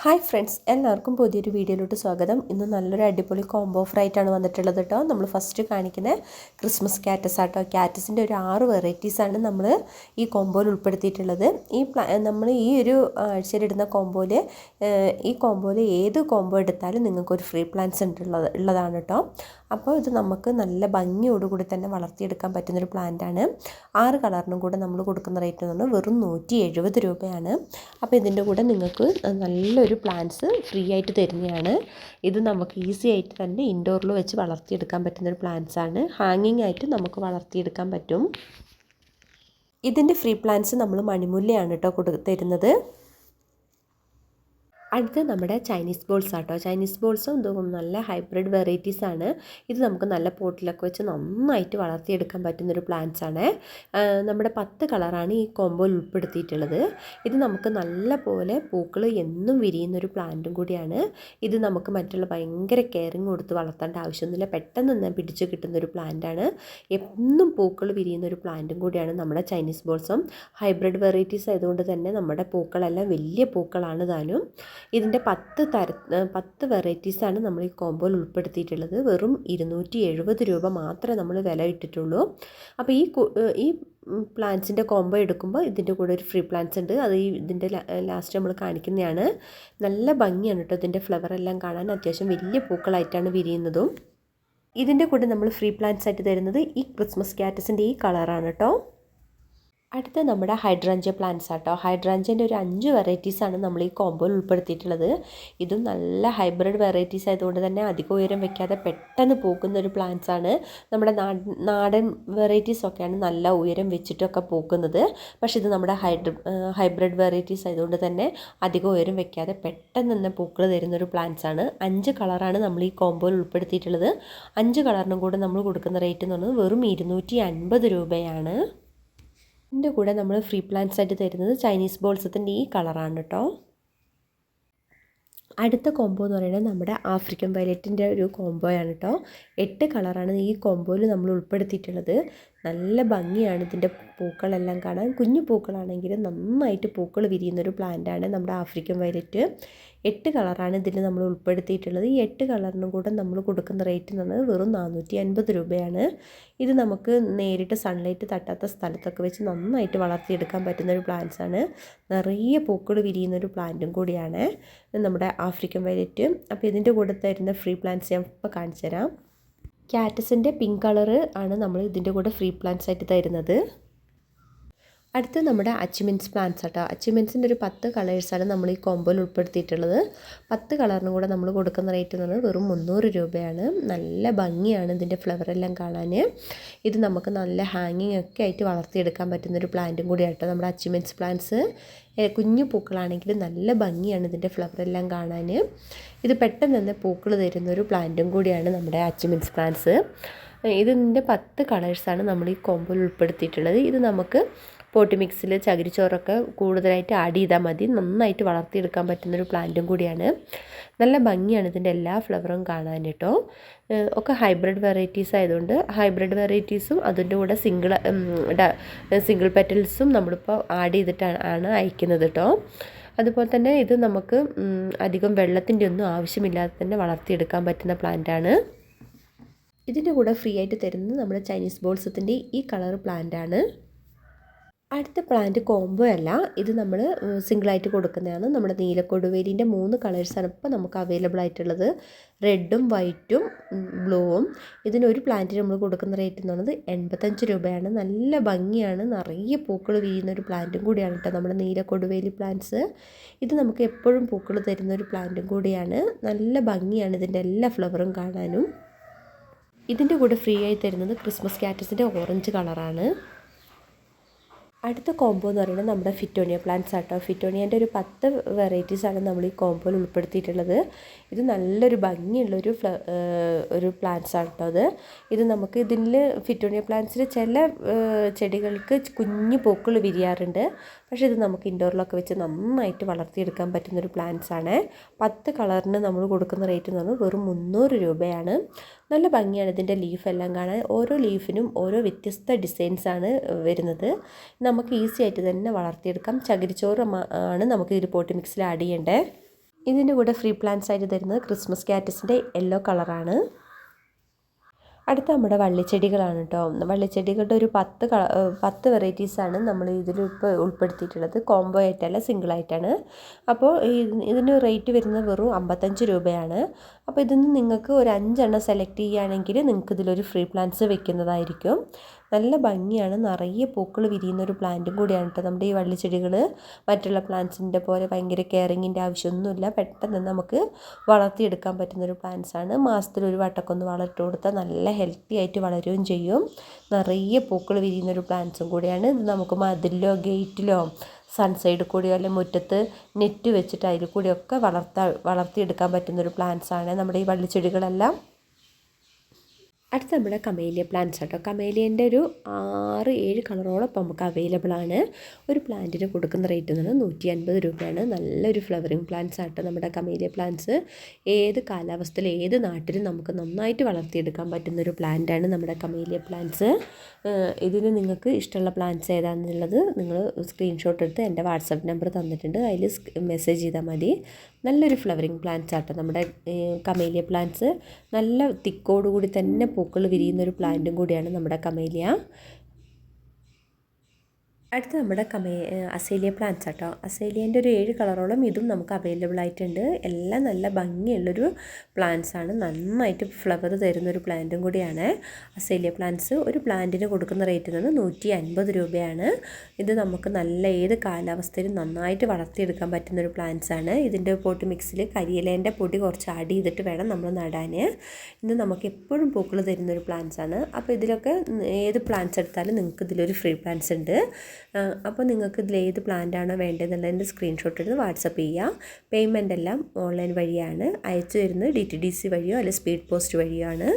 Hi friends എല്ലാവർക്കും പുതിയൊരു വീഡിയോയിലോട്ട് സ്വാഗതം. ഇന്ന് നല്ലൊരു അടിപൊളി കോംബോ ഓഫർ ആയിട്ടാണ് വന്നിട്ടുള്ളത് കേട്ടോ. നമ്മൾ ഫസ്റ്റ് കാണിക്കുന്ന ക്രിസ്മസ് ക്യാറ്റസ് ആട്ടോ. ക്യാറ്റസിന്റെ ഒരു ആറ് വെറൈറ്റീസാണ് നമ്മൾ ഈ കോംബോയിൽ ഉൾപ്പെടുത്തിയിട്ടുള്ളത്. ഈ നമ്മൾ ഈ ഒരു ആഴ്ചയിലിടുന്ന കോംബോയിൽ ഈ കോംബോയിൽ ഏത് കോംബോ എടുത്താലും നിങ്ങൾക്കൊരു ഫ്രീ പ്ലാൻസ് ഉണ്ടുള്ളത് ഉള്ളതാണ് കേട്ടോ. അപ്പോൾ ഇത് നമുക്ക് നല്ല ഭംഗിയോടുകൂടി തന്നെ വളർത്തിയെടുക്കാൻ പറ്റുന്നൊരു പ്ലാന്റാണ് ആറ് കളറിനും കൂടെ നമ്മൾ കൊടുക്കുന്ന റേറ്റ് എന്ന് പറഞ്ഞാൽ വെറും നൂറ്റി എഴുപത് രൂപയാണ്. അപ്പോൾ ഇതിന്റെ കൂടെ നിങ്ങൾക്ക് നല്ലൊരു പ്ലാന്റ്സ് ഫ്രീ ആയിട്ട് തരുന്നതാണ്. ഇത് നമുക്ക് ഈസി ആയിട്ട് തന്നെ ഇൻഡോറിൽ വെച്ച് വളർത്തിയെടുക്കാൻ പറ്റുന്നൊരു പ്ലാന്റ്സ് ആണ്. ഹാങ്ങിങ് ആയിട്ട് നമുക്ക് വളർത്തിയെടുക്കാൻ പറ്റും. ഇതിന്റെ ഫ്രീ പ്ലാന്റ്സ് നമ്മൾ മണിമുല്ലയാണ് കേട്ടോ കൊടു തരുന്നത്. അടുത്ത് നമ്മുടെ ചൈനീസ് ബോൾസ് ആട്ടോ. ചൈനീസ് ബോൾസും ഇതും നല്ല ഹൈബ്രിഡ് വെറൈറ്റീസ് ആണ്. ഇത് നമുക്ക് നല്ല പോട്ടിലൊക്കെ വെച്ച് നന്നായിട്ട് വളർത്തിയെടുക്കാൻ പറ്റുന്നൊരു പ്ലാന്റ്സ് ആണ്. നമ്മുടെ പത്ത് കളറാണ് ഈ കോമ്പോയിൽ ഉൾപ്പെടുത്തിയിട്ടുള്ളത്. ഇത് നമുക്ക് നല്ല പോലെ പൂക്കൾ എന്നും വിരിയുന്നൊരു പ്ലാന്റും കൂടിയാണ്. ഇത് നമുക്ക് മറ്റുള്ള ഭയങ്കര കെയറിങ് കൊടുത്ത് വളർത്തേണ്ട ആവശ്യമൊന്നുമില്ല. പെട്ടെന്ന് തന്നെ പിടിച്ച് കിട്ടുന്നൊരു പ്ലാന്റാണ് എന്നും പൂക്കൾ വിരിയുന്ന ഒരു പ്ലാന്റും കൂടിയാണ് നമ്മുടെ ചൈനീസ് ബോൾസും ഹൈബ്രിഡ് വെറൈറ്റീസ് ആയതുകൊണ്ട് തന്നെ നമ്മുടെ പൂക്കളെല്ലാം വലിയ പൂക്കളാണ് താനും. ഇതിന്റെ പത്ത് തര പത്ത് വെറൈറ്റീസാണ് നമ്മൾ ഈ കോമ്പോയിൽ ഉൾപ്പെടുത്തിയിട്ടുള്ളത്. വെറും ഇരുന്നൂറ്റി എഴുപത് രൂപ മാത്രമേ നമ്മൾ വില ഇട്ടിട്ടുള്ളൂ. അപ്പോൾ ഈ ഈ പ്ലാന്റ്സിന്റെ കോംബോ എടുക്കുമ്പോൾ ഇതിന്റെ കൂടെ ഒരു ഫ്രീ പ്ലാന്റ്സ് ഉണ്ട്. അത് ഈ ഇതിന്റെ ലാസ്റ്റ് നമ്മൾ കാണിക്കുന്നതാണ്. നല്ല ഭംഗിയാണ് കേട്ടോ ഇതിന്റെ ഫ്ലവർ എല്ലാം കാണാൻ. അത്യാവശ്യം വലിയ പൂക്കളായിട്ടാണ് വിരിയുന്നതും. ഇതിന്റെ കൂടെ നമ്മൾ ഫ്രീ പ്ലാന്റ്സ് ആയിട്ട് തരുന്നത് ഈ ക്രിസ്മസ് ക്യാറ്റസിന്റെ ഈ കളറാണ് കേട്ടോ. അടുത്ത നമ്മുടെ ഹൈഡ്രാഞ്ച പ്ലാന്റ്സ് ആട്ടോ. ഹൈഡ്രാഞ്ചന്റെ ഒരു അഞ്ച് വെറൈറ്റീസാണ് നമ്മൾ ഈ കോമ്പോയിൽ ഉൾപ്പെടുത്തിയിട്ടുള്ളത്. ഇതും നല്ല ഹൈബ്രിഡ് വെറൈറ്റീസ് ആയതുകൊണ്ട് തന്നെ അധികം ഉയരം വെക്കാതെ പെട്ടെന്ന് പൂക്കുന്ന ഒരു പ്ലാന്റ്സ് ആണ്. നമ്മുടെ നാടൻ വെറൈറ്റീസ് ഒക്കെയാണ് നല്ല ഉയരം വെച്ചിട്ടൊക്കെ പൂക്കുന്നത്. പക്ഷെ ഇത് നമ്മുടെ ഹൈബ്രിഡ് വെറൈറ്റീസ് ആയതുകൊണ്ട് തന്നെ അധികം ഉയരം വെക്കാതെ പെട്ടെന്ന് തന്നെ പൂക്കൾ തരുന്നൊരു പ്ലാന്റ്സ് ആണ്. അഞ്ച് കളറാണ് നമ്മൾ ഈ കോമ്പോയിൽ ഉൾപ്പെടുത്തിയിട്ടുള്ളത്. അഞ്ച് കളറിനും കൂടെ നമ്മൾ കൊടുക്കുന്ന റേറ്റ് എന്ന് പറയുന്നത് വെറും ഇരുന്നൂറ്റി അൻപത് രൂപയാണ്. ഇതിന്റെ കൂടെ നമ്മൾ ഫ്രീ പ്ലാന്റ്സ് ആയിട്ട് തരുന്നത് ചൈനീസ് ബോൾസത്തിന്റെ ഈ കളറാണ് കേട്ടോ അടുത്ത കോംബോ എന്ന് പറയുന്നത് നമ്മുടെ ആഫ്രിക്കൻ വയലറ്റിന്റെ ഒരു കോംബോയാണ് കേട്ടോ എട്ട് കളറാണ് ഈ കോംബോയിൽ നമ്മൾ ഉൾപ്പെടുത്തിയിട്ടുള്ളത്. നല്ല ഭംഗിയാണ് ഇതിന്റെ പൂക്കളെല്ലാം കാണാൻ. കുഞ്ഞു പൂക്കളാണെങ്കിലും നന്നായിട്ട് പൂക്കൾ വിരിയുന്നൊരു പ്ലാന്റാണ് നമ്മുടെ ആഫ്രിക്കൻ വയലറ്റ് എട്ട് കളറാണ് ഇതിൽ നമ്മൾ ഉൾപ്പെടുത്തിയിട്ടുള്ളത്. ഈ എട്ട് കളറിനും കൂടെ നമ്മൾ കൊടുക്കുന്ന റേറ്റ് എന്ന് പറഞ്ഞത് വെറും നാനൂറ്റി അൻപത് രൂപയാണ്. ഇത് നമുക്ക് നേരിട്ട് സൺലൈറ്റ് തട്ടാത്ത സ്ഥലത്തൊക്കെ വെച്ച് നന്നായിട്ട് വളർത്തിയെടുക്കാൻ പറ്റുന്ന ഒരു പ്ലാന്റ്സാണ് നിറയെ പൂക്കൾ വിരിയുന്ന ഒരു പ്ലാന്റും കൂടിയാണ് നമ്മുടെ ആഫ്രിക്കൻ വയലറ്റ് അപ്പോൾ ഇതിന്റെ കൂടെ തരുന്ന ഫ്രീ പ്ലാന്റ്സ് ഞാൻ ഇപ്പോൾ കാണിച്ചു തരാം ക്യാറ്റസിന്റെ പിങ്ക് കളറ് ആണ് നമ്മൾ ഇതിന്റെ കൂടെ ഫ്രീ പ്ലാന്റ്സ് ആയിട്ട് തരുന്നത്. അടുത്ത് നമ്മുടെ അച്ചിമെൻസ് പ്ലാന്റ്സ് ആട്ടോ. അച്ചിമെൻസിന്റെ ഒരു പത്ത് കളേഴ്സാണ് നമ്മൾ ഈ കോമ്പോയിൽ ഉൾപ്പെടുത്തിയിട്ടുള്ളത്. പത്ത് കളറിനും കൂടെ നമ്മൾ കൊടുക്കുന്ന റേറ്റ് എന്ന് പറഞ്ഞാൽ വെറും മുന്നൂറ് രൂപയാണ്. നല്ല ഭംഗിയാണ് ഇതിന്റെ ഫ്ലവറെല്ലാം കാണാൻ ഇത് നമുക്ക് നല്ല ഹാങ്ങിങ് ഒക്കെ ആയിട്ട് വളർത്തിയെടുക്കാൻ പറ്റുന്ന ഒരു പ്ലാന്റും കൂടിയാട്ടോ നമ്മുടെ അച്ചിമെൻസ് പ്ലാന്റ്സ് കുഞ്ഞു പൂക്കളാണെങ്കിലും നല്ല ഭംഗിയാണ് ഇതിന്റെ ഫ്ലവറെല്ലാം കാണാൻ ഇത് പെട്ടെന്ന് തന്നെ പൂക്കൾ തരുന്നൊരു പ്ലാന്റും കൂടിയാണ് നമ്മുടെ അച്ചിമെൻസ് പ്ലാന്റ്സ് ഇതിന്റെ പത്ത് കളേഴ്സാണ് നമ്മൾ ഈ കോമ്പോയിൽ ഉൾപ്പെടുത്തിയിട്ടുള്ളത്. ഇത് നമുക്ക് പോട്ടി മിക്സിൽ ചകിരിച്ചോറൊക്കെ കൂടുതലായിട്ട് ആഡ് ചെയ്താൽ മതി. നന്നായിട്ട് വളർത്തിയെടുക്കാൻ പറ്റുന്നൊരു പ്ലാന്റും കൂടിയാണ്. നല്ല ഭംഗിയാണ് ഇതിന്റെ എല്ലാ ഫ്ലവറും കാണാൻ കേട്ടോ. ഒക്കെ ഹൈബ്രിഡ് വെറൈറ്റീസ് ആയതുകൊണ്ട് ഹൈബ്രിഡ് വെറൈറ്റീസും അതിന്റെ കൂടെ സിംഗിൾ സിംഗിൾ പെറ്റൽസും നമ്മളിപ്പോൾ ആഡ് ചെയ്തിട്ടാണ് ആണ് അയക്കുന്നത് കേട്ടോ. അതുപോലെ തന്നെ ഇത് നമുക്ക് അധികം വെള്ളത്തിന്റെ ഒന്നും ആവശ്യമില്ലാതെ തന്നെ വളർത്തിയെടുക്കാൻ പറ്റുന്ന പ്ലാന്റാണ്. ഇതിന്റെ കൂടെ ഫ്രീ ആയിട്ട് തരുന്നത് നമ്മുടെ ചൈനീസ് ബോൾസത്തിന്റെ ഈ കളർ പ്ലാന്റാണ്. അടുത്ത പ്ലാന്റ് കോംബോ അല്ല. ഇത് നമ്മൾ സിംഗിളായിട്ട് കൊടുക്കുന്നതാണ്. നമ്മുടെ നീലക്കൊടുവേലിന്റെ മൂന്ന് കളേഴ്സാണ് ഇപ്പോൾ നമുക്ക് അവൈലബിൾ ആയിട്ടുള്ളത്. റെഡും വൈറ്റും ബ്ലൂവും ഇതിനൊരു പ്ലാന്റിന് നമ്മൾ കൊടുക്കുന്ന റേറ്റ് എന്ന് പറയുന്നത് എൺപത്തഞ്ച് രൂപയാണ്. നല്ല ഭംഗിയാണ്. നിറയെ പൂക്കൾ വീഴുന്ന ഒരു പ്ലാന്റും കൂടിയാണ് കേട്ടോ നമ്മുടെ നീലക്കൊടുവേലി പ്ലാന്റ്സ് ഇത് നമുക്ക് എപ്പോഴും പൂക്കൾ തരുന്ന ഒരു പ്ലാന്റും കൂടിയാണ്. നല്ല ഭംഗിയാണ് ഇതിന്റെ എല്ലാ ഫ്ലവറും കാണാനും. ഇതിന്റെ കൂടെ ഫ്രീ ആയി തരുന്നത് ക്രിസ്മസ് കാറ്റസിന്റെ ഓറഞ്ച് കളറാണ് അടുത്ത കോംബോ എന്ന് പറയുന്നത് നമ്മുടെ ഫിറ്റോണിയ പ്ലാന്റ്സ് ആട്ടോ. ഫിറ്റോണിയന്റെ ഒരു പത്ത് വെറൈറ്റീസാണ് നമ്മൾ ഈ കോംബോയിൽ ഉൾപ്പെടുത്തിയിട്ടുള്ളത്. ഇത് നല്ലൊരു ഭംഗിയുള്ളൊരു ഫ്ല ഒരു പ്ലാന്റ്സ് ആണ് അത് ഇത് നമുക്ക് ഇതിൽ ഫിറ്റോണിയ പ്ലാന്റ്സിൽ ചില ചെടികൾക്ക് കുഞ്ഞു പൂക്കൾ വിരിയാറുണ്ട്. പക്ഷേ ഇത് നമുക്ക് ഇൻഡോറിലൊക്കെ വെച്ച് നന്നായിട്ട് വളർത്തിയെടുക്കാൻ പറ്റുന്നൊരു പ്ലാന്റ്സ് ആണ്. പത്ത് കളറിന് നമ്മൾ കൊടുക്കുന്ന റേറ്റ് എന്ന് പറഞ്ഞാൽ വെറും മുന്നൂറ് രൂപയാണ്. നല്ല ഭംഗിയാണ് ഇതിന്റെ ലീഫ് എല്ലാം കാണാൻ. ഓരോ ലീഫിനും ഓരോ വ്യത്യസ്ത ഡിസൈൻസാണ് വരുന്നത്. നമുക്ക് ഈസി ആയിട്ട് തന്നെ വളർത്തിയെടുക്കാം. ചകിരിച്ചോറ് ആണ് നമുക്ക് ഇതിൽ പോട്ടി മിക്സിൽ ആഡ് ചെയ്യേണ്ടത് ഇതിന്റെ കൂടെ ഫ്രീ പ്ലാന്റ്സ് ആയിട്ട് തരുന്നത് ക്രിസ്മസ് കാറ്റസിന്റെ യെല്ലോ കളറാണ് അടുത്ത നമ്മുടെ വള്ളിച്ചെടികളാണ് കേട്ടോ വള്ളിച്ചെടികളുടെ ഒരു പത്ത് കള പത്ത് വെറൈറ്റീസാണ് നമ്മൾ ഇതിൽ ഇപ്പോൾ ഉൾപ്പെടുത്തിയിട്ടുള്ളത്. കോംബോ ആയിട്ടല്ല സിംഗിൾ ആയിട്ടാണ്. അപ്പോൾ ഇതിന് റേറ്റ് വരുന്നത് വെറും അമ്പത്തഞ്ച് രൂപയാണ്. അപ്പോൾ ഇതിൽ നിന്ന് നിങ്ങൾക്ക് ഒരു അഞ്ചെണ്ണം സെലക്ട് ചെയ്യുകയാണെങ്കിൽ നിങ്ങൾക്ക് ഇതിലൊരു ഫ്രീ പ്ലാന്റ്സ് വെക്കുന്നതായിരിക്കും. നല്ല ഭംഗിയാണ്. നിറയെ പൂക്കൾ വിരിയുന്ന ഒരു പ്ലാന്റും കൂടിയാണ് കേട്ടോ നമ്മുടെ ഈ വള്ളിച്ചെടികൾ മറ്റുള്ള പ്ലാന്റ്സിന്റെ പോലെ ഭയങ്കര കെയറിങ്ങിന്റെ ആവശ്യമൊന്നുമില്ല. പെട്ടെന്ന് നമുക്ക് വളർത്തിയെടുക്കാൻ പറ്റുന്ന ഒരു പ്ലാന്റ്സ് ആണ്. മാസത്തിൽ ഒരു വട്ടമൊക്കെ ഒന്ന് വളർത്തി കൊടുത്താൽ നല്ല ഹെൽത്തി ആയിട്ട് വളരുകയും ചെയ്യും. നിറയെ പൂക്കൾ വിരിയുന്ന ഒരു പ്ലാന്റ്സും കൂടിയാണ്. ഇത് നമുക്ക് മതിലിലോ ഗേറ്റിലോ സൺസൈഡിൽ കൂടിയോ അല്ലെങ്കിൽ മുറ്റത്ത് നെറ്റ് വെച്ചിട്ട് അതിൽ കൂടിയൊക്കെ വളർത്താൻ വളർത്തിയെടുക്കാൻ പറ്റുന്നൊരു പ്ലാന്റ്സാണ് നമ്മുടെ ഈ വള്ളിച്ചെടികളെല്ലാം. അടുത്ത നമ്മുടെ കമേലിയ പ്ലാന്റ്സ് കേട്ടോ കമേലിയന്റെ ഒരു ആറ് ഏഴ് കളറോളം നമുക്ക് അവൈലബിൾ ആണ്. ഒരു പ്ലാന്റിന് കൊടുക്കുന്ന റേറ്റ് എന്ന് പറഞ്ഞാൽ നൂറ്റി അൻപത് രൂപയാണ്. നല്ലൊരു ഫ്ലവറിങ് പ്ലാന്റ്സ് ആട്ടോ നമ്മുടെ കമേലിയ പ്ലാന്റ്സ് ഏത് കാലാവസ്ഥയിൽ ഏത് നാട്ടിലും നമുക്ക് നന്നായിട്ട് വളർത്തിയെടുക്കാൻ പറ്റുന്ന ഒരു പ്ലാന്റാണ് നമ്മുടെ കമേലിയ പ്ലാന്റ്സ് ഇതിന് നിങ്ങൾക്ക് ഇഷ്ടമുള്ള പ്ലാന്റ്സ് ഏതാണെന്നുള്ളത് നിങ്ങൾ സ്ക്രീൻഷോട്ട് എടുത്ത് എന്റെ വാട്സപ്പ് നമ്പർ തന്നിട്ടുണ്ട്. അതിൽ മെസ്സേജ് ചെയ്താൽ മതി. നല്ലൊരു ഫ്ലവറിങ് പ്ലാന്റ്സ് ആട്ടോ നമ്മുടെ കമേലിയ പ്ലാന്റ്സ് നല്ല തിക്കോടുകൂടി തന്നെ പൂക്കൾ വിരിയുന്ന ഒരു പ്ലാന്റും കൂടിയാണ് നമ്മുടെ കമേലിയ അടുത്ത് നമ്മുടെ കമേ അസേലിയ പ്ലാന്റ്സ് ആട്ടോ. അസേലിയന്റെ ഒരു ഏഴ് കളറോളം ഇതും നമുക്ക് അവൈലബിൾ ആയിട്ടുണ്ട്. എല്ലാം നല്ല ഭംഗിയുള്ളൊരു പ്ലാന്റ്സ് ആണ്. നന്നായിട്ട് ഫ്ലവർ തരുന്ന ഒരു പ്ലാന്റും കൂടിയാണ് അസേലിയ പ്ലാന്റ്സ് ഒരു പ്ലാന്റിന് കൊടുക്കുന്ന റേറ്റ് നിന്ന് നൂറ്റി അൻപത് രൂപയാണ്. ഇത് നമുക്ക് നല്ല ഏത് കാലാവസ്ഥയിലും നന്നായിട്ട് വളർത്തിയെടുക്കാൻ പറ്റുന്നൊരു പ്ലാന്റ്സ് ആണ്. ഇതിന്റെ പോട്ട് മിക്സിൽ കരിയിലേന്റെ പൊടി കുറച്ച് ആഡ് ചെയ്തിട്ട് വേണം നമ്മൾ നടാൻ. ഇത് നമുക്ക് എപ്പോഴും പൂക്കൾ തരുന്നൊരു പ്ലാന്റ്സ് ആണ്. അപ്പോൾ ഇതിലൊക്കെ ഏത് പ്ലാന്റ്സ് എടുത്താലും നിങ്ങൾക്ക് ഇതിലൊരു ഫ്രീ പ്ലാന്റ്സ് ഉണ്ട്. അപ്പോൾ നിങ്ങൾക്ക് ഇതിൽ ഏത് പ്ലാന്റാണോ വേണ്ടതെന്നുള്ളതിന്റെ സ്ക്രീൻഷോട്ട് എടുത്ത് വാട്സപ്പ് ചെയ്യുക പേയ്മെന്റ് എല്ലാം ഓൺലൈൻ വഴിയാണ്. അയച്ചു തരുന്നത് ഡി ടി ഡി സി വഴിയോ അല്ലെങ്കിൽ സ്പീഡ് പോസ്റ്റ് വഴിയോ ആണ്.